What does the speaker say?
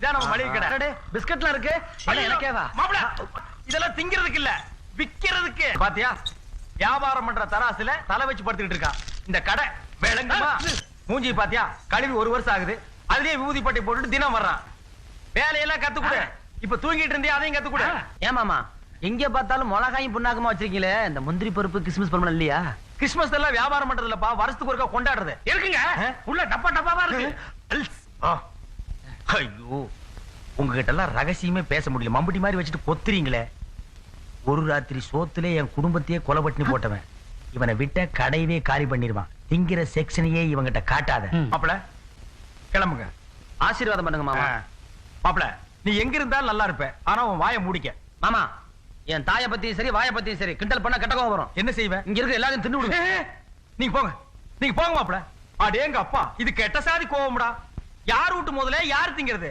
இதான் நம்ம மளிகை கடை. அடடே, பிஸ்கட்லாம் இருக்கு? அட, எனக்கேவா? மாப்பிள! இதெல்லாம் திங்கிறதுக்கு இல்ல. விக்கிறதுக்கு. பாத்தியா? வியாபாரம் பண்ற தராசுல தலை வச்சு படுத்துக்கிட்டு இருக்கா. இந்த கடை விளங்குமா மூஞ்சி பாத்தியா? கழுவி ஒரு வருஷம் ஆகுது. அதுலயே விபூதி பட்டை போட்டுட்டு தினம் வர்றான் வேலையெல்லாம் கத்துக்குடு. இப்ப தூங்கிட்டு இருந்தே அதையும் கத்துக்குடு. ஏமாமா எங்க பார்த்தாலும் மிளகாயும் புண்ணாக்குமா வச்சிருக்கீங்களே? இந்த முந்திரி பருப்பு கிறிஸ்மஸ் பருப்பு இல்லையா? கிறிஸ்மஸ் எல்லாம் வியாபாரம் பண்றது இல்லப்பா வருஷத்துக்கு ஒருக்கா கொண்டாடுறது. இருக்குங்க. உள்ள டப்பா டப்பாவா இருக்கு. ஐயோ உங்ககிட்ட எல்லாம் ரகசியமே பேச முடியல. மம்புட்டி மாதிரி வச்சுட்டு கொத்துறீங்களே. ஒரு ராத்திரி சோத்துல என் குடும்பத்தையே கொலை பட்டினி போட்டவன். இவனை விட்ட கடையவே காலி பண்ணிடுவான். திங்கிற செக்ஷனையே இவங்கிட்ட காட்டாத. மாப்பிள கிளம்புங்க. ஆசீர்வாதம் பண்ணுங்க மாமா. மாப்பிள நீ எங்க இருந்தாலும் நல்லா இருப்ப. ஆனா உன் வாயை மூடிக்க. மாமா என் தாய பத்தியும் சரி வாய பத்தியும் சரி கிண்டல் பண்ண கெட்ட கோவம் வரும். என்ன செய்வ? இங்க இருக்க எல்லாரும் தின்னு விடுங்க. நீங்க போங்க. நீங்க போங்க மாப்பிள. அடேங்க அப்பா இது கெட்ட சாதி கோவம்டா. யார் வீட்டு முதல்ல யார் திங்கிறது?